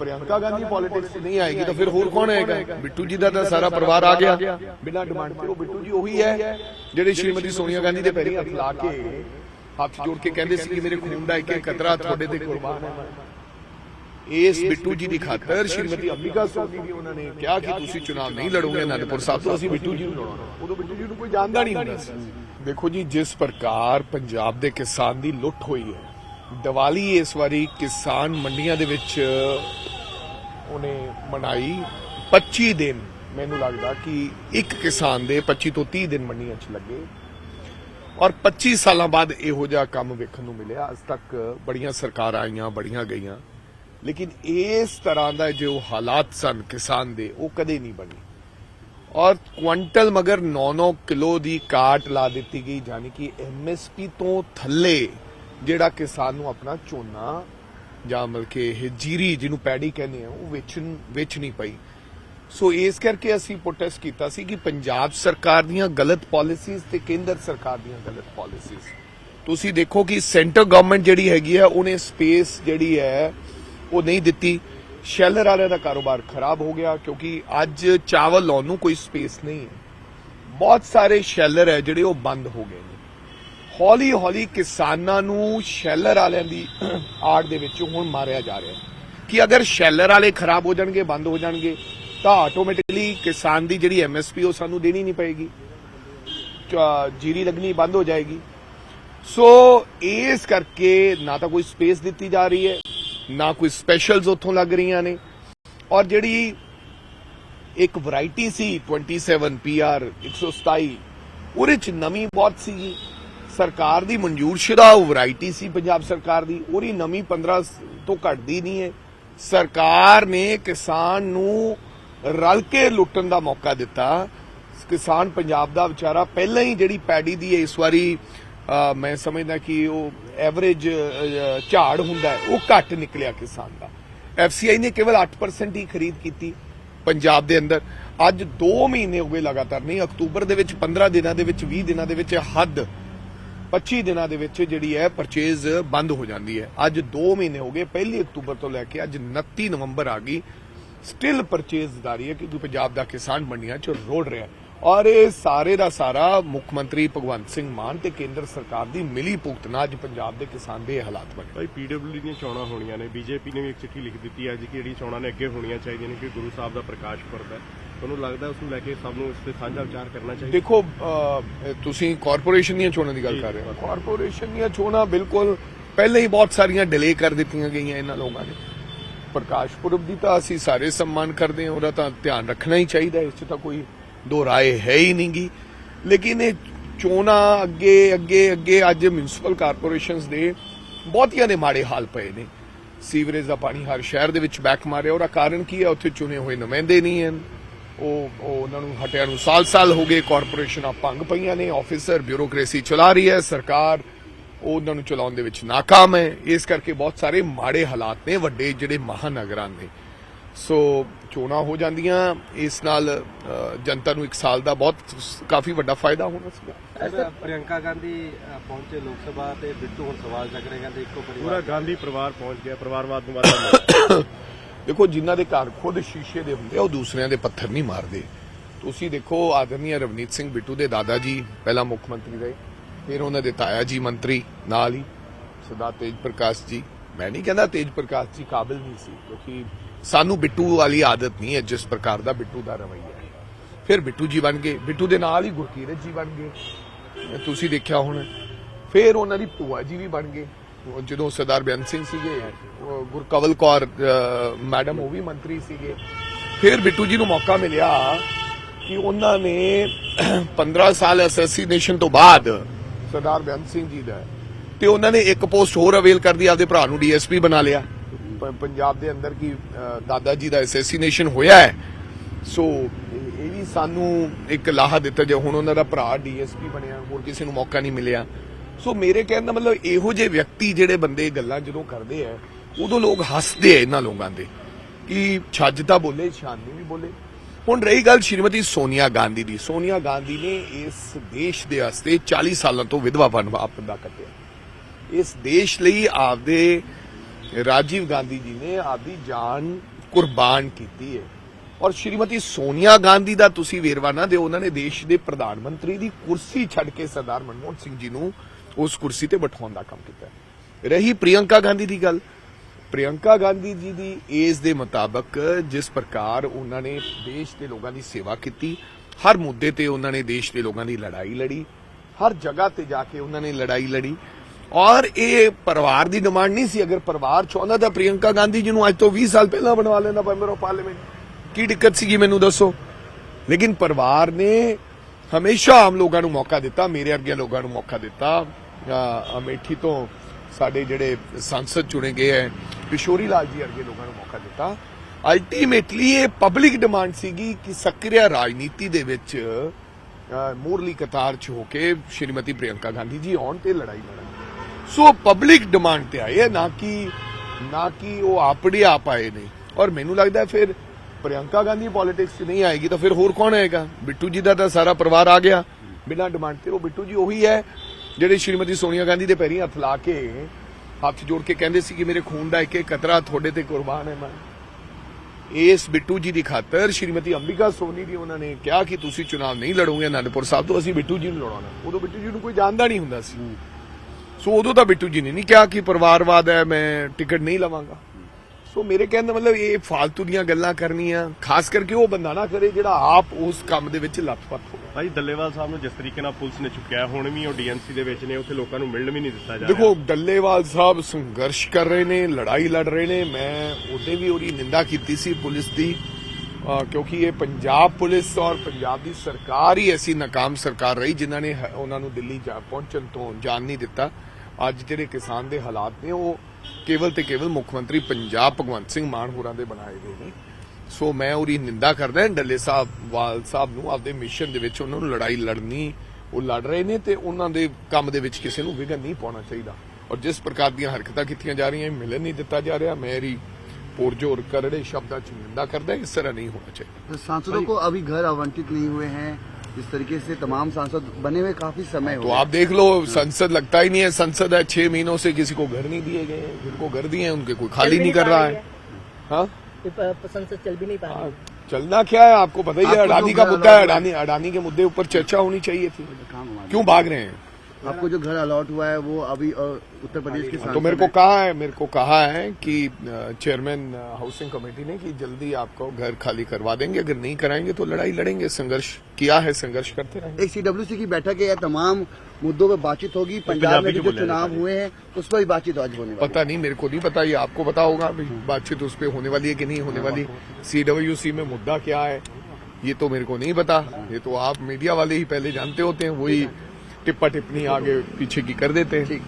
Priyanka Gandhi politics ਨਹੀਂ ਆਏਗੀ ਤਾਂ ਫਿਰ ਹੋਰ ਕੌਣ ਆਏਗਾ? ਬਿੱਟੂ ਜੀ ਦਾ ਤਾਂ ਸਾਰਾ ਪਰਿਵਾਰ ਆ ਗਿਆ। ਬਿਨਾਂ ਡਿਮਾਂਡ ਤੇ ਉਹ ਬਿੱਟੂ ਜੀ ਉਹੀ ਹੈ, ਜਿਹੜੇ ਸ਼੍ਰੀਮਤੀ ਸੋਨੀਆ ਗਾਂਧੀ ਦੇ ਪੈਰੀ ਹੱਥ ਲਾ ਕੇ ਹੱਥ ਜੋੜ ਕੇ ਕਹਿੰਦੇ ਸੀ ਕਿ ਮੇਰੇ ਖੂਨ ਦਾ ਇੱਕ ਇੱਕ ਕਤਰਾ ਤੁਹਾਡੇ ਤੇ ਕੁਰਬਾਨ ਹੈ। ਇਸ ਬਿੱਟੂ ਜੀ ਦੀ ਖਾਤਰ ਸ਼੍ਰੀਮਤੀ ਅੰਬਿਕਾ ਸੋਨੀ ਵੀ ਉਹਨਾਂ ਨੇ ਕਿਹਾ ਕਿ ਤੁਸੀਂ ਚੁਣਾਵ ਨਹੀਂ ਲੜੋਗੇ ਅਨੰਦਪੁਰ ਸਾਹਿਬ ਤੋਂ, ਅਸੀਂ ਬਿੱਟੂ ਜੀ ਨੂੰ ਲੜਾਉਣਾ। ਉਦੋਂ ਬਿੱਟੂ ਜੀ ਨੂੰ ਕੋਈ ਜਾਣਦਾ ਨਹੀਂ ਹੁੰਦਾ ਸੀ। ਦੇਖੋ ਜੀ, ਜਿਸ ਪ੍ਰਕਾਰ ਪੰਜਾਬ ਦੇ ਕਿਸਾਨ ਦੀ ਲੁੱਟ ਹੋਈ ਹੈ, ਦੀਵਾਲੀ ਇਸ ਵਾਰੀ ਕਿਸਾਨ ਮੰਡੀਆਂ ਦੇ ਵਿੱਚ ਉਹਨੇ ਮਨਾਈ 25 ਦਿਨ। ਮੈਨੂੰ ਲੱਗਦਾ ਕਿ ਇੱਕ ਕਿਸਾਨ ਦੇ 25 ਤੋਂ 30 ਦਿਨ ਮੰਡੀਆਂ 'ਚ ਲੱਗੇ। ਔਰ 25 ਸਾਲਾਂ ਬਾਅਦ ਇਹੋ ਜਿਹਾ ਕੰਮ ਵੇਖਣ ਨੂੰ ਮਿਲਿਆ। ਅੱਜ ਤੱਕ ਬੜੀਆਂ ਸਰਕਾਰਾਂ ਆਈਆਂ, ਬੜੀਆਂ ਗਈਆਂ। ਲੇਕਿਨ ਇਸ ਤਰ੍ਹਾਂ ਦਾ ਜੋ ਹਾਲਾਤ ਸਨ ਕਿਸਾਨ ਦੇ, ਉਹ ਕਦੇ ਨਹੀਂ ਬਣੀ। ਔਰ ਕੁਇੰਟਲ ਮਗਰ 9-9 ਕਿਲੋ ਦੀ ਕਾਟ ਲਾ ਦਿੱਤੀ ਗਈ ਯਾਨੀ ਕਿ ਐਮਐਸਪੀ ਤੋਂ ਥੱਲੇ ਜਿਹੜਾ ਕਿਸਾਨ ਨੂੰ ਆਪਣਾ ਝੋਨਾ ਜਾਂ ਮਤਲਬ ਇਹ ਜੀਰੀ ਜਿਹਨੂੰ ਪੈਡੀ ਕਹਿੰਦੇ ਆ, ਉਹ ਵੇਚਣ, ਵੇਚ ਨਹੀਂ ਪਈ। ਸੋ ਇਸ ਕਰਕੇ ਅਸੀਂ ਪ੍ਰੋਟੈਸਟ ਕੀਤਾ ਸੀ ਕਿ ਪੰਜਾਬ ਸਰਕਾਰ ਦੀਆਂ ਗਲਤ ਪਾਲਿਸੀਜ਼ ਤੇ ਕੇਂਦਰ ਸਰਕਾਰ ਦੀਆਂ ਗਲਤ ਪਾਲਿਸੀਜ਼ ਤੁਸੀਂ ਦੇਖੋ ਕਿ ਸੈਂਟਰ ਗਵਰਨਮੈਂਟ ਜਿਹੜੀ ਹੈਗੀ ਆ, ਉਹਨੇ ਸਪੇਸ ਜਿਹੜੀ ਹੈ, ਉਹ ਨਹੀਂ ਦਿੱਤੀ। ਸ਼ੈਲਰ ਵਾਲਿਆਂ ਦਾ ਕਾਰੋਬਾਰ ਖਰਾਬ ਹੋ ਗਿਆ, ਕਿਉਂਕਿ ਅੱਜ ਚਾਵਲ ਲਾਉਣ ਨੂੰ ਕੋਈ ਸਪੇਸ ਨਹੀਂ ਹੈ। ਬਹੁਤ ਸਾਰੇ ਸ਼ੈਲਰ ਹੈ ਜਿਹੜੇ ਉਹ ਬੰਦ ਹੋ ਗਏ ਨੇ। ਹੌਲੀ ਹੌਲੀ ਕਿਸਾਨਾਂ ਨੂੰ ਸ਼ੈਲਰ ਵਾਲਿਆਂ ਦੀ ਆੜ ਦੇ ਵਿੱਚ ਹੁਣ ਮਾਰਿਆ ਜਾ ਰਿਹਾ ਕਿ ਅਗਰ ਸ਼ੈਲਰ ਵਾਲੇ ਖਰਾਬ ਹੋ ਜਾਣਗੇ, ਬੰਦ ਹੋ ਜਾਣਗੇ, ਤਾਂ ਆਟੋਮੈਟਿਕਲੀ ਕਿਸਾਨ ਦੀ ਜਿਹੜੀ ਐਮਐਸਪੀ ਉਹ ਸਾਨੂੰ ਦੇਣੀ ਨਹੀਂ ਪਏਗੀ। ਜੀਰੀ ਲੱਗਣੀ ਬੰਦ ਹੋ ਜਾਏਗੀ। ਸੋ ਇਸ ਕਰਕੇ ਨਾ ਤਾਂ ਕੋਈ ਸਪੇਸ ਦਿੱਤੀ ਜਾ ਰਹੀ ਹੈ, ਨਾ ਕੋਈ ਸਪੈਸ਼ਲਸ ਉੱਥੋਂ ਲੱਗ ਰਹੀਆਂ ਨੇ। ਔਰ ਜਿਹੜੀ ਇੱਕ ਵੈਰਾਈਟੀ ਸੀ 27 PR 127 ਉਹਦੇ ਚ ਨਵੀਂ ਬਹੁਤ ਸੀਗੀ। ਸਰਕਾਰ ਦੀ ਮਨਜ਼ੂਰਸ਼ੁਦਾ ਉਹ ਵੈਰਾਈਟੀ ਸੀ ਪੰਜਾਬ ਸਰਕਾਰ ਦੀ, ਉਹਦੀ ਨਵੀਂ 15 ਤੋਂ ਘਟਦੀ ਨਹੀਂ ਹੈ। ਸਰਕਾਰ ਨੇ ਕਿਸਾਨ ਨੂੰ ਰਲ ਕੇ ਲੁੱਟਣ ਦਾ ਮੌਕਾ ਦਿੱਤਾ। ਕਿਸਾਨ ਪੰਜਾਬ ਦਾ ਵਿਚਾਰਾ ਪਹਿਲਾਂ ਹੀ ਜਿਹੜੀ ਪੈਡੀ ਦੀ ਇਸ ਵਾਰੀ ਮੈਂ ਸਮਝਦਾ ਕਿ ਉਹ ਐਵਰੇਜ ਝਾੜ ਹੁੰਦਾ ਉਹ ਘੱਟ ਨਿਕਲਿਆ ਕਿਸਾਨ ਦਾ। ਐਫਸੀਆਈ ਨੇ ਕੇਵਲ 8% ਹੀ ਖਰੀਦ ਕੀਤੀ ਪੰਜਾਬ ਦੇ ਅੰਦਰ। ਅੱਜ 2 ਮਹੀਨੇ ਹੋ ਗਏ ਲਗਾਤਾਰ, ਨਹੀਂ, ਅਕਤੂਬਰ ਦੇ ਵਿੱਚ 15 ਦਿਨਾਂ ਦੇ ਵਿੱਚ 20 ਦਿਨਾਂ ਦੇ ਵਿੱਚ ਹੱਦ 25 ਦਿਨਾਂ ਦੇ ਵਿੱਚ ਜਿਹੜੀ ਹੈ ਪਰਚੇਜ਼ ਬੰਦ ਹੋ ਜਾਂਦੀ ਹੈ। ਅੱਜ 2 ਮਹੀਨੇ ਹੋ ਗਏ, ਪਹਿਲੀ ਅਕਤੂਬਰ ਤੋਂ ਲੈ ਕੇ ਅੱਜ 29 ਨਵੰਬਰ ਆ ਗਈ। ਸਟਿਲ ਪਰਚੇਜ਼ ਜਾਰੀ ਹੈ ਕਿਉਂਕਿ ਪੰਜਾਬ ਦਾ ਕਿਸਾਨ ਮੰਡੀਆਂ 'ਚ ਰੋੜ ਰਿਹਾ ਹੈ। ਔਰ ਇਹ ਸਾਰੇ ਦਾ ਸਾਰਾ ਮੁੱਖ ਮੰਤਰੀ ਭਗਵੰਤ ਸਿੰਘ ਮਾਨ ਤੇ ਕੇਂਦਰ ਸਰਕਾਰ ਦੀ ਮਿਲੀ ਭੁਗਤ ਨਾਲ ਅੱਜ ਪੰਜਾਬ ਦੇ ਕਿਸਾਨ ਦੇ ਹਾਲਾਤ ਬਣੇ। ਭਾਈ ਪੀਡਬਲਯੂ ਦੀਆਂ ਚੋਣਾਂ ਹੋਣੀਆਂ ਨੇ। ਬੀਜੇਪੀ ਨੇ ਵੀ ਇੱਕ ਚਿੱਠੀ ਲਿਖ ਦਿੱਤੀ ਹੈ ਅੱਜ ਕਿ ਜਿਹੜੀ ਚੋਣਾਂ ਨੇ ਅੱਗੇ ਹੋਣੀਆਂ ਚਾਹੀਦੀਆਂ ਨੇ ਕਿ ਗੁਰੂ ਸਾਹਿਬ ਦਾ ਪ੍ਰਕਾਸ਼ ਪੁਰਬ ਹੈ। ਤੁਹਾਨੂੰ ਲੱਗਦਾ ਉਸ ਨੂੰ ਲੈ ਕੇ ਸਭ ਨੂੰ ਇਸ ਤੇ ਸਾਂਝਾ ਵਿਚਾਰ ਕਰਨਾ ਚਾਹੀਦਾ? ਦੇਖੋ ਤੁਸੀਂ ਕਾਰਪੋਰੇਸ਼ਨ ਦੀਆਂ ਚੋਣਾਂ ਦੀ ਗੱਲ ਕਰ ਰਹੇ ਹੋ। ਕਾਰਪੋਰੇਸ਼ਨ ਦੀਆਂ ਚੋਣਾਂ ਬਿਲਕੁਲ ਪਹਿਲਾਂ ਹੀ ਬਹੁਤ ਸਾਰੀਆਂ ਡਿਲੇ ਕਰ ਦਿੱਤੀਆਂ ਗਈਆਂ ਇਹਨਾਂ ਲੋਕਾਂ ਨੇ। ਪ੍ਰਕਾਸ਼ ਪੁਰਬ ਦੀ ਤਾਂ ਅਸੀਂ ਸਾਰੇ ਸਨਮਾਨ ਕਰਦੇ ਹਾਂ ਉਹਦਾ ਤਾਂ ਧਿਆਨ ਰੱਖਣਾ ਹੀ ਚਾਹੀਦਾ ਇਸ 'ਚ ਤਾਂ ਕੋਈ ਦੋ ਰਾਏ ਹੈ ਹੀ ਨਹੀਂਗੀ ਲੇਕਿਨ ਇਹ ਚੋਣਾਂ ਅੱਗੇ ਅੱਗੇ ਅੱਗੇ ਅੱਜ ਮਿਊਨਿਸਪਲ ਕਾਰਪੋਰੇਸ਼ਨਸ ਦੇ ਬਹੁਤੀਆਂ ਦੇ ਮਾੜੇ ਹਾਲ ਪਏ ਨੇ। ਸੀਵਰੇਜ ਦਾ ਪਾਣੀ ਹਰ ਸ਼ਹਿਰ ਦੇ ਵਿੱਚ ਬੈਕ ਮਾਰਿਆ ਉਹਦਾ ਕਾਰਨ ਕੀ ਹੈ? ਉੱਥੇ ਚੁਣੇ ਹੋਏ ਨੁਮਾਇੰਦੇ ਨਹੀਂ ਹਨ। ਉਹ ਉਹ ਉਹਨਾਂ ਨੂੰ ਹਟਿਆ ਨੂੰ ਸਾਲ-ਸਾਲ ਹੋ ਗਏ ਕਾਰਪੋਰੇਸ਼ਨਾਂ ਭੰਗ ਪਈਆਂ ਨੇ ਆਫੀਸਰ ਬਿਊਰੋਕ੍ਰੇਸੀ ਚਲਾ ਰਹੀ ਹੈ ਸਰਕਾਰ ਉਹ ਉਹਨਾਂ ਨੂੰ ਚਲਾਉਣ ਦੇ ਵਿੱਚ ਨਾਕਾਮ ਹੈ। ਇਸ ਕਰਕੇ ਬਹੁਤ ਸਾਰੇ ਮਾੜੇ ਹਾਲਾਤ ਨੇ ਵੱਡੇ ਜਿਹੜੇ ਮਹਾਨਗਰਾਂ ਦੇ। ਸੋ ਚੋਣਾਂ ਹੋ ਜਾਂਦੀਆਂ ਇਸ ਨਾਲ ਜਨਤਾ ਨੂੰ ਇੱਕ ਸਾਲ ਦਾ ਬਹੁਤ ਕਾਫੀ ਵੱਡਾ ਫਾਇਦਾ ਹੋਣਾ ਸੀਗਾ ਐਸਾ ਪ੍ਰਿਯੰਕਾ ਗਾਂਧੀ ਪਹੁੰਚੇ ਲੋਕ ਸਭਾ ਤੇ ਬਿੱਟੂ ਹੁਣ ਸਵਾਲ ਚੱਕ ਰਹੇ ਕਹਿੰਦੇ ਇੱਕੋ ਪੂਰਾ ਪਰਿਵਾਰ ਗਾਂਧੀ ਪਰਿਵਾਰ ਪਹੁੰਚ ਗਿਆ ਪਰਿਵਾਰਵਾਦ ਨੂੰ ਵਾਧਾ ਦੇਖੋ, ਜਿਨ੍ਹਾਂ ਦੇ ਘਰ ਖੁਦ ਸ਼ੀਸ਼ੇ ਦੇ ਹੁੰਦੇ ਆ, ਉਹ ਦੂਸਰਿਆਂ ਦੇ ਪੱਥਰ ਨਹੀਂ ਮਾਰਦੇ। ਤੁਸੀਂ ਦੇਖੋ ਆਦਰਨੀय ਰਵਨੀਤ ਸਿੰਘ ਬਿੱਟੂ ਦੇ ਦਾਦਾ ਜੀ, ਪਹਿਲਾਂ ਮੁੱਖ ਮੰਤਰੀ ਰਹੇ, ਫਿਰ ਉਹਨਾਂ ਦੇ ਤਾਇਆ ਜੀ ਮੰਤਰੀ, ਨਾਲ ਹੀ ਸਰਦਾਰ ਤੇਜ ਪ੍ਰਕਾਸ਼ ਜੀ। ਮੈਂ ਨਹੀਂ ਕਹਿੰਦਾ ਤੇਜ ਪ੍ਰਕਾਸ਼ ਜੀ ਕਾਬਿਲ ਨਹੀਂ ਸੀ, ਕਿਉਂਕਿ ਸਾਨੂੰ ਬਿੱਟੂ ਵਾਲੀ ਆਦਤ ਨਹੀਂ ਹੈ, ਜਿਸ ਪ੍ਰਕਾਰ ਦਾ ਬਿੱਟੂ ਦਾ ਰਵਈਆ ਹੈ। ਫਿਰ ਬਿੱਟੂ ਜੀ ਬਣ ਗਏ। ਬਿੱਟੂ ਦੇ ਨਾਲ ਹੀ ਗੁਰਕੀਰਤ ਜੀ ਬਣ ਗਏ। ਤੁਸੀਂ ਦੇਖਿਆ ਹੁਣ। ਫਿਰ ਉਹਨਾਂ ਦੀ ਭੂਆ ਜੀ ਵੀ ਬਣ ਗਏ। ਜਦੋਂ ਸਰਦਾਰ ਬੇਅੰਤ ਸਿੰਘ ਸੀਗੇ, ਉਹ ਗੁਰਕਵਲ ਕੌਰ ਮੈਡਮ ਉਹ ਵੀ ਮੰਤਰੀ ਸੀਗੇ। ਫਿਰ ਬਿੱਟੂ ਜੀ ਨੂੰ ਮੌਕਾ ਮਿਲਿਆ ਕਿ ਉਹਨਾਂ ਨੇ 15 ਸਾਲ ਅਸੈਸੀਨੇਸ਼ਨ ਤੋਂ ਬਾਅਦ ਸਰਦਾਰ ਬੇਅੰਤ ਸਿੰਘ ਜੀ ਦਾ, ਤੇ ਉਹਨਾਂ ਨੇ ਇੱਕ ਪੋਸਟ ਹੋਰ ਅਵੇਲ ਕਰਦੀ ਆਪਦੇ ਭਰਾ ਨੂੰ ਡੀਐਸਪੀ ਬਣਾ ਲਿਆ। ਪੰਜਾਬ ਦੇ ਅੰਦਰ ਕੀ ਦਾਦਾ ਜੀ ਦਾ ਅਸੈਸੀਨੇਸ਼ਨ ਹੋਇਆ ਹੈ। ਸੋ ਇਹ ਇਹ ਵੀ ਸਾਨੂੰ ਇੱਕ ਲਾਹਾ ਦਿੱਤਾ, ਜੇ ਹੁਣ ਉਹਨਾਂ ਦਾ ਭਰਾ ਡੀਐਸਪੀ ਬਣਿਆ, ਹੋਰ ਕਿਸੇ ਨੂੰ ਮੌਕਾ ਨਹੀਂ ਮਿਲਿਆ। ਸੋ ਮੇਰੇ ਕਹਿਣ ਦਾ ਮਤਲਬ ਇਹੋ ਜਿਹੇ ਵਿਅਕਤੀ ਜਿਹੜੇ ਬੰਦੇ ਗੱਲਾਂ ਜਦੋਂ ਕਰਦੇ ਆ, ਉਦੋਂ ਲੋਕ ਹੱਸਦੇ ਆ ਇਹਨਾਂ ਲੋਕਾਂ ਦੇ ਕਿ ਛੱਜ ਤਾਂ ਬੋਲੇ ਸ਼ਾਨੀ ਵੀ ਬੋਲੇ। ਹੁਣ ਰਹੀ ਗੱਲ ਸ਼੍ਰੀਮਤੀ ਸੋਨੀਆ ਗਾਂਧੀ ਦੀ। ਸੋਨੀਆ ਗਾਂਧੀ ਨੇ ਇਸ ਦੇਸ਼ ਦੇ ਵਾਸਤੇ 40 ਸਾਲਾਂ ਤੋਂ ਵਿਧਵਾ ਬਣ ਆਪਦਾ ਕੱਟਿਆ। ਇਸ ਦੇਸ਼ ਲਈ ਆਪਦੇ ਰਾਜੀਵ ਗਾਂਧੀ ਜੀ ਨੇ ਆਪਦੀ ਜਾਨ ਕੁਰਬਾਨ ਕੀਤੀ ਹੈ। ਔਰ ਸ਼੍ਰੀਮਤੀ ਸੋਨੀਆ ਗਾਂਧੀ ਦਾ ਤੁਸੀਂ ਵੇਰਵਾ ਨਾ ਦਿਓ, ਉਹਨਾਂ ਨੇ ਦੇਸ਼ ਦੇ ਪ੍ਰਧਾਨ ਮੰਤਰੀ ਦੀ ਕੁਰਸੀ ਛੱਡ ਕੇ ਸਰਦਾਰ ਮਨਮੋਹਨ ਸਿੰਘ ਜੀ ਨੂੰ ਉਸ ਕੁਰਸੀ ਤੇ ਬਿਠਾਉਣ ਦਾ ਕੰਮ ਕੀਤਾ। ਰਹੀ ਪ੍ਰਿਯੰਕਾ ਗਾਂਧੀ ਦੀ ਗੱਲ। ਪ੍ਰਿਯੰਕਾ ਗਾਂਧੀ ਜੀ ਦੀ ਏਜ ਦੇ ਮੁਤਾਬਕ ਜਿਸ ਪ੍ਰਕਾਰ ਉਹਨਾਂ ਨੇ ਦੇਸ਼ ਦੇ ਲੋਕਾਂ ਦੀ ਸੇਵਾ ਕੀਤੀ, ਹਰ ਮੁੱਦੇ ਤੇ ਉਹਨਾਂ ਨੇ ਦੇਸ਼ ਦੇ ਲੋਕਾਂ ਦੀ ਲੜਾਈ ਲੜੀ, ਹਰ ਜਗ੍ਹਾ ਤੇ ਜਾ ਕੇ ਉਹਨਾਂ ਨੇ ਲੜਾਈ ਲੜੀ। ਔਰ ਇਹ ਪਰਿਵਾਰ ਦੀ ਡਿਮਾਂਡ ਨਹੀਂ ਸੀ, ਅਗਰ ਪਰਿਵਾਰ ਚਾਹੁੰਦਾ ਤਾਂ ਪ੍ਰਿਯੰਕਾ ਗਾਂਧੀ ਜੀ ਨੂੰ ਅੱਜ ਤੋਂ 20 ਸਾਲ ਪਹਿਲਾਂ ਬਣਵਾ ਲੈਂਦਾ, ਮੈਂਬਰ ਆਫ ਪਾਰਲੀਮੈਂਟ। ਕੀ ਦਿੱਕਤ ਸੀਗੀ ਮੈਨੂੰ ਦੱਸੋ? ਲੇਕਿਨ ਪਰਿਵਾਰ ਨੇ ਹਮੇਸ਼ਾ ਆਮ ਲੋਕਾਂ ਨੂੰ ਮੌਕਾ ਦਿੱਤਾ, ਮੇਰੇ ਵਰਗੇ ਲੋਕਾਂ ਨੂੰ ਮੌਕਾ ਦਿੱਤਾ। ਅਮੇਠੀ ਤੋਂ ਸਾਡੇ ਜਿਹੜੇ ਸੰਸਦ ਚੁਣੇ ਗਏ ਹੈ, ਕਿਸ਼ੋਰੀ ਲਾਲ ਜੀ ਵਰਗੇ ਲੋਕਾਂ ਨੂੰ ਮੌਕਾ ਦਿੱਤਾ। ਅਲਟੀਮੇਟਲੀ ਇਹ ਪਬਲਿਕ ਡਿਮਾਂਡ ਸੀਗੀ ਕਿ ਸਕਰਿਆ ਰਾਜਨੀਤੀ ਦੇ ਵਿੱਚ ਮੂਰਲੀ ਕਤਾਰ ਚ ਹੋ ਕੇ ਸ਼੍ਰੀਮਤੀ ਪ੍ਰਿਯੰਕਾ ਗਾਂਧੀ ਜੀ ਆਉਣ ਤੇ ਲੜਾਈ ਲੜਨ। ਸੋ ਪਬਲਿਕ ਡਿਮਾਂਡ ਤੇ ਆਏ ਹੈ, ਨਾ ਕਿ ਨਾ ਕਿ ਉਹ ਆਪਣੇ ਆਪ ਆਏ ਨੇ। ਔਰ ਮੈਨੂੰ ਲੱਗਦਾ ਫਿਰ ਪ੍ਰਿਯੰਕਾ ਗਾਂਧੀ ਪੋਲਿਟਿਕਸ 'ਚ ਨਹੀਂ ਆਏਗੀ ਤਾਂ ਫਿਰ ਹੋਰ ਕੌਣ ਆਏਗਾ? ਬਿੱਟੂ ਜੀ ਦਾ ਤਾਂ ਸਾਰਾ ਪਰਿਵਾਰ ਆ ਗਿਆ। ਬਿਨਾਂ ਡਿਮਾਂਡ ਤੇ ਉਹ ਬਿੱਟੂ ਜੀ ਉਹੀ ਹੈ ਜਿਹੜੇ ਸ਼੍ਰੀਮਤੀ ਸੋਨੀਆ ਗਾਂਧੀ ਦੇ ਪੈਰੀਂ ਹੱਥ ਲਾ ਕੇ ਹੱਥ ਜੋੜ ਕੇ ਕਹਿੰਦੇ ਸੀ ਕਿ ਮੇਰੇ ਖੂਨ ਦਾ ਇੱਕ ਇੱਕ ਕਤਰਾ ਤੁਹਾਡੇ ਤੇ ਕੁਰਬਾਨ ਹੈ ਮੈਂ। ਇਸ ਬਿੱਟੂ ਜੀ ਦੀ ਖਾਤਰ ਸ਼੍ਰੀਮਤੀ ਅੰਬਿਕਾ ਸੋਨੀ ਦੀ ਉਹਨਾਂ ਨੇ ਕਿਹਾ ਕਿ ਤੁਸੀਂ ਚੁਣਾਵ ਨਹੀਂ ਲੜੋਗੇ ਅਨੰਦਪੁਰ ਸਾਹਿਬ ਤੋਂ ਅਸੀਂ ਬਿੱਟੂ ਜੀ ਨੂੰ ਲੜਾਉਣਾ। ਉਦੋਂ ਬਿੱਟੂ ਜੀ ਨੂੰ ਕੋਈ ਜਾਣਦਾ ਨਹੀਂ ਹੁੰਦਾ ਸੀ। ਸੋ ਉਦੋਂ ਤਾਂ ਬਿੱਟੂ ਜੀ ਨੇ ਨਹੀਂ ਕਿਹਾ ਕਿ ਪਰਿਵਾਰਵਾਦ ਹੈ ਮੈਂ ਟਿਕਟ ਨਹੀਂ ਲਵਾਂਗਾ। ਸੋ ਮੇਰੇ ਕਹਿਣ ਦਾ ਮਤਲਬ ਇਹ ਫालतू ਦੀਆਂ ਗੱਲਾਂ ਕਰਨੀਆਂ ਖਾਸ ਕਰਕੇ ਉਹ ਬੰਦਾ ਨਾ ਕਰੇ ਜਿਹੜਾ ਆਪ ਉਸ ਕੰਮ ਦੇ ਵਿੱਚ ਲੱਤਪੱਤ ਹੋਵੇ। ਭਾਈ ਦੱਲੇਵਾਲ ਸਾਹਿਬ ਨੂੰ ਜਿਸ ਤਰੀਕੇ ਨਾਲ ਪੁਲਿਸ ਨੇ ਚੁੱਕਿਆ ਹੁਣ ਵੀ ਉਹ ਡੀਐਨਸੀ ਦੇ ਵਿੱਚ ਨੇ ਉੱਥੇ ਲੋਕਾਂ ਨੂੰ ਮਿਲਣ ਵੀ ਨਹੀਂ ਦਿੱਤਾ ਜਾ ਰਿਹਾ। ਦੇਖੋ ਡੱਲੇਵਾਲ ਸਾਹਿਬ ਸੰਘਰਸ਼ ਕਰ ਰਹੇ ਨੇ ਲੜਾਈ ਲੜ ਰਹੇ ਨੇ। ਮੈਂ ਉਹਦੇ ਵੀ ਉਹਦੀ ਨਿੰਦਾ ਕੀਤੀ ਸੀ ਪੁਲਿਸ ਦੀ। ਕਿਉਂਕਿ ਇਹ ਪੰਜਾਬ ਪੁਲਿਸ ਔਰ ਪੰਜਾਬ ਦੀ ਸਰਕਾਰ ਹੀ ਐਸੀ ਨਾਕਾਮ ਸਰਕਾਰ ਰਹੀ ਜਿਨ੍ਹਾਂ ਨੇ ਹ- ਉਹਨਾਂ ਨੂੰ ਦਿੱਲੀ ਜਾ ਪਹੁੰਚਣ ਤੋਂ ਜਾਣ ਨਹੀਂ ਦਿੱਤਾ। ਅੱਜ ਜਿਹੜੇ ਕਿਸਾਨ ਦੇ ਹਾਲਾਤ ਨੇ ਉਹ ਕੇਵਲ ਤੇ ਕੇਵਲ ਮੁੱਖ ਮੰਤਰੀ ਪੰਜਾਬ ਭਗਵੰਤ ਸਿੰਘ ਮਾਨ ਹੋਰਾਂ ਦੇ ਬਣਾਏ ਗਏ ਨੇ ਸੋ ਮੈਂ ਉਹਦੀ ਨਿੰਦਾ ਕਰਦਾ ਡੱਲੇ ਸਾਹਿਬ ਵਾਲ ਸਾਹਿਬ ਨੂੰ ਆਪਦੇ ਮਿਸ਼ਨ ਦੇ ਵਿੱਚ ਉਹਨਾਂ ਨੂੰ ਲੜਾਈ ਲੜਨੀ ਉਹ ਲੜ ਰਹੇ ਨੇ ਤੇ ਉਹਨਾਂ ਦੇ ਕੰਮ ਦੇ ਵਿੱਚ ਕਿਸੇ ਨੂੰ ਵਿਘਨ ਨਹੀਂ ਪਾਉਣਾ ਚਾਹੀਦਾ ਔਰ ਜਿਸ ਪ੍ਰਕਾਰ ਦੀਆਂ ਹਰਕਤਾਂ ਕੀਤੀਆਂ ਜਾ ਰਹੀਆਂ ਮਿਲਣ ਨਹੀਂ ਦਿੱਤਾ ਜਾ ਰਿਹਾ ਮੇਰੀ ਪੁਰਜੋਰ ਕਰੜੇ ਸ਼ਬਦਾਂ ਚ ਨਿੰਦਾ ਕਰਦਾ ਇਸ ਤਰ੍ਹਾਂ ਨਹੀਂ ਹੋਣਾ ਚਾਹੀਦਾ सांसदों को अभी घर आवंटित नहीं हुए हैं जिस तरीके से तमाम सांसद बने हुए काफ़ी समय तो हो आप देख लो संसद लगता ही नहीं है। संसद है छह महीनों से किसी को घर नहीं दिए गए। जिनको घर दिए हैं उनके कोई खाली नहीं कर रहा है। हाँ। संसद चल भी नहीं पा रही हाँ, चलना क्या है? आपको पता ही है अडानी का मुद्दा है अडानी अडानी के मुद्दे ऊपर चर्चा होनी चाहिए थी। क्यों भाग रहे हैं? आपको जो घर अलॉट हुआ है वो अभी उत्तर प्रदेश के साथ तो मेरे को कहा है मेरे को कहा है कि चेयरमैन हाउसिंग कमेटी ने कि जल्दी आपको घर खाली करवा देंगे अगर नहीं कराएँगे तो लड़ाई लड़ेंगे संघर्ष किया है संघर्ष करते रहेंगे। एक सीडब्ल्यूसी की बैठक है तमाम मुद्दों पर बातचीत होगी। पंजाब में जो चुनाव हुए हैं उस पर भी बातचीत आज होने पता नहीं मेरे को नहीं पता ये आपको पता होगा बातचीत उस पर होने वाली है कि नहीं होने वाली। सीडब्ल्यूसी में मुद्दा क्या है ये तो मेरे को नहीं पता। ये तो आप मीडिया वाले ही पहले जानते होते हैं वही टिप्पा टिप्पणी आगे पीछे की कर देते हैं